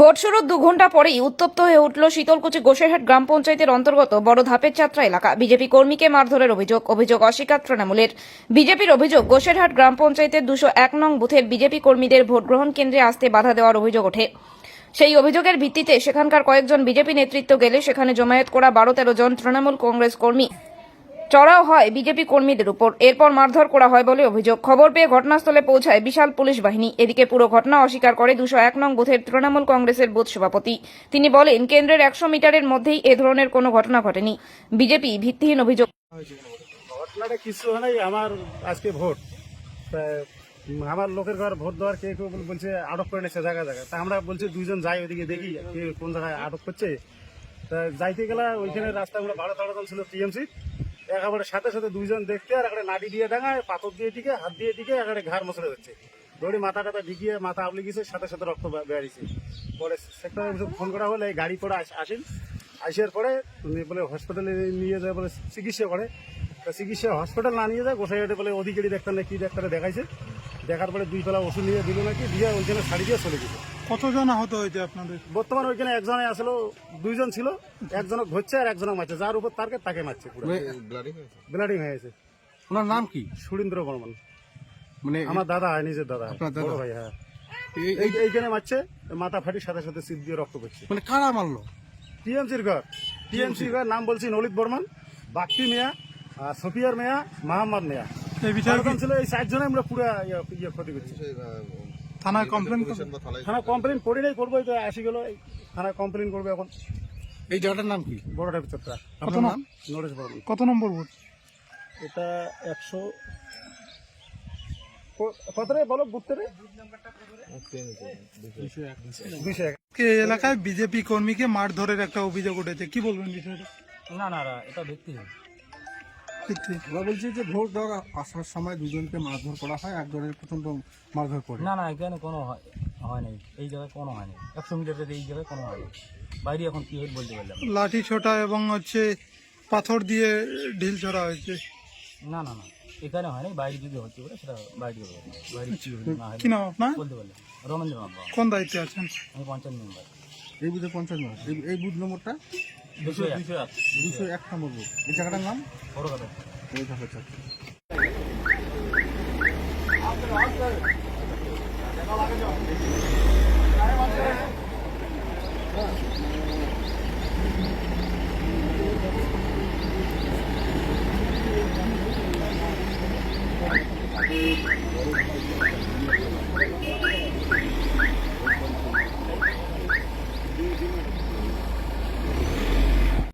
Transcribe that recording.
Vote শুরুর দু ঘণ্টা পরেই উত্তপ্ত হয়ে উঠল শীতলকুচি গোসাইহাট গ্রাম পঞ্চায়েতের অন্তর্গত বড় ধাপের যাত্রা এলাকা। বিজেপি কর্মীকে মারধরের অভিযোগ অভিযোগ অস্বীকার তৃণমূলের। বিজেপির অভিযোগ গোসাইহাট গ্রাম পঞ্চায়েতের দুশো এক নং বুথের বিজেপি কর্মীদের ভোট গ্রহণ কেন্দ্রে আসতে বাধা দেওয়ার অভিযোগ ওঠে। সেই অভিযোগের ভিত্তিতে সেখানকার কয়েকজন বিজেপি নেতৃত্ব গেলে সেখানে জমায়েত করা বারো তেরো জন তৃণমূল কংগ্রেস কর্মী। চড়াও হয় বিজেপি কর্মীদের উপর। এরপর মারধর করা হয় বলে অভিযোগ। খবর পেয়ে ঘটনাস্থলে পৌঁছায় বিশাল পুলিশ বাহিনী। এদিকে পুরো ঘটনা অস্বীকার করে দুশো এক নং বুথের তৃণমূল কংগ্রেসের বুথ সভাপতি। তিনি বলেন, কেন্দ্রের একশো মিটারের মধ্যেই এ ধরনের কোনো ঘটনা ঘটেনি। বিজেপি ভিত্তিহীন অভিযোগ ঘটনাটা কিছু আমার আজকে ভোট। আমার লোকের ঘর ভোট দেওয়ার কে কেউ বলছে, আটক করে নিচ্ছে জায়গা জায়গা। তা আমরা বলছি, দুইজন যাই ওইদিকে দেখি কে কোন জায়গায় আটক করছে। তা, যাইতে গেলে ওইখানে রাস্তাগুলো ভাড়া ছিল টিএমসি একেবারে সাথে সাথে দুইজন দেখতে আর একটা নাটি দিয়ে ডাঙায়, পাথর দিয়ে টিকে, হাত দিয়ে টিকে, একেবারে ঘাড় মশলে যাচ্ছে দড়ি মাথা টাথা ঢিকিয়ে মাথা আপলি গেছে সাথে সাথে রক্ত বে- বেরিয়েছে। পরে সেক্টরে ফোন করা হলে, এই গাড়ি করে আস- আসেন। আসার পরে বলে, হসপিটালে নিয়ে যায়, বলে, চিকিৎসা করে। তা চিকিৎসা হসপিটাল না নিয়ে যায় গোসাইহাটে বলে, অধিকারী ডাক্তার না, কি ডাক্তারে দেখাইছে? দেখার পরে দুই বেলা ওষুধ নিয়ে দিল নাকি, দিয়ে ওইখানে শাড়ি দিয়ে চলে গেছে। কতজন আহত হয়েছে আপনাদের? বর্তমানে ওইখানে একজনে আসলো দুইজন ছিল একজনক ঘুরছে আর একজনক মারছে। যার উপর তারকে তাকে মারছে ব্লাডিং হয়ে গেছে ওনার নাম কি? সুরেন্দ্র বর্মন। মানে আমার দাদা হয় নিজের দাদা। দাদা? বড় ভাই হ্যাঁ। এই- এই এইখানে মারছে মাথা ফাটির সাথে সাথে সিট দিয়ে রক্ত করছে মানে কারা মারলো? টিএমসির ঘর। টিএমসির ঘর নাম বলছি নলিত বর্মন বাক্তি মিয়া আর সফিয়ার মিয়া মাহমদ মিয়া। এই বিষয়ে ছিল এই চারজনে আমরা পুরো ইয়ে ইয়ে ক্ষতি করছি। থানায় কমপ্লেন থানা কমপ্লেন করি নাই করব এই তো আসি গেল। থানায় কমপ্লেন করবে এখন। এই জায়গাটার নাম কি? বড় টাইপের চত্রা আপনার নাম? নরেশ বর্মন কত নম্বর বুথ? এটা একশো এলাকায় বিজেপি কর্মীকে মারধরের একটা অভিযোগ উঠেছে? কি বলবেন বিষয়টা? না না না এটা ভিত্তিহীন সত্যি। আমরা বলছি যে ভোট দেওয়ার আসার সময় দুজনকে মারধর করা হয় একজনের প্রচণ্ড মারধর করে। না না এখানে কোনো হয় হয় নাই। এই জায়গায় কোনো হয় নাই। একশো মিটারের এই জায়গায় কোনো হয় নাই। বাইরে এখন কি হয়ে বলতে পারলাম। লাঠি ছোটা এবং হচ্ছে পাথর দিয়ে ঢিল ছড়া হয়েছে। না না না। এখানে হয় নাই। বাইরে যদি হচ্ছে বলে সেটা বাইরে হবে। বাইরে কি হলে না নাম আপনার? বলতে পারলাম না। রমেন্দ্রনাথ কোন দায়িত্বে আছেন? আমি পঞ্চায়েত মেম্বার। এই বুথে পঞ্চাশ নম্বর এই- এই বুথ নম্বরটা? দুশো দুশো এক দুশো এক নম্বর বুথ এই জায়গাটার নাম বড় কথা আচ্ছা আচ্ছা